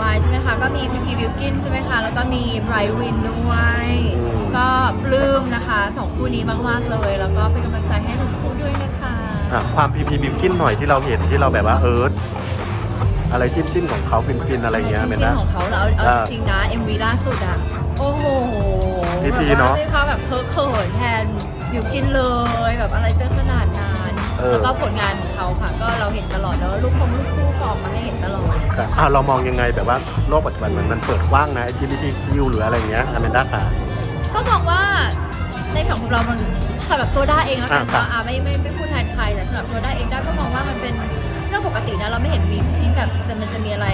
วายใช่ไหมคะ ก็มีพีพีวิลกินใช่ไหมคะ แล้วก็มีไบรท์วินด้วยอืมก็ปลื้มนะคะสองคู่นี้มากๆเลย แล้วก็เป็นกำลังใจให้ทุกคู่ด้วยนะคะอะความพีพีบิวกินหน่อยที่เราเห็นที่เราแบบว่าเอิร์ธอะไรจิ้มจิ้มของเขาฟินฟินๆอะไรเงี้ยจเป็นริงนะๆของเขาเราเอาอ่าจริงๆนะ MV ล่าสุดอะโอ้โหพีพีแบบว่เนอะด้วยความแบบเคิร์ฟเขินแทนบิวกินเลยแบบอะไรจะขนาดนั้น เออ แล้วก็ผลงานของเขาค่ะ ก็เราเห็นตลอดแล้วลูกคงลูกคู่ก็ออกมาให้เห็นตลอดแต่อะเรามองยังไงแบบว่าโลกปัจจุบันเหมือนมันเปิดกว้างนะ LGBTQ หรืออะไรเงี้ยอเมนด้าค่ะ ก็มองว่าในสังคมเรามันสำหรับตัวด้าเองแล้วกันอ่าครับเนาะอ่าไม่ไม่ไม่พูดแทนใครแต่สำหรับตัวด้าเองด้าก็มองว่ามันเป็นเรื่องปกตินะเราไม่เห็นวีที่แบบจะมันจะมีอะไร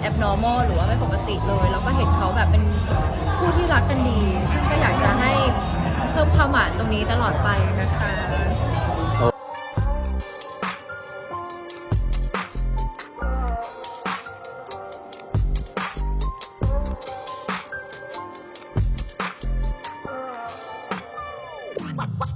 แอบ normal หรือว่าไม่ปกติเลยเราก็เห็นเขาแบบเป็นคู่ที่รักกันดี ซึ่งก็อยากจะให้เพิ่มความหวานตรงนี้ตลอดไปนะคะ what, what.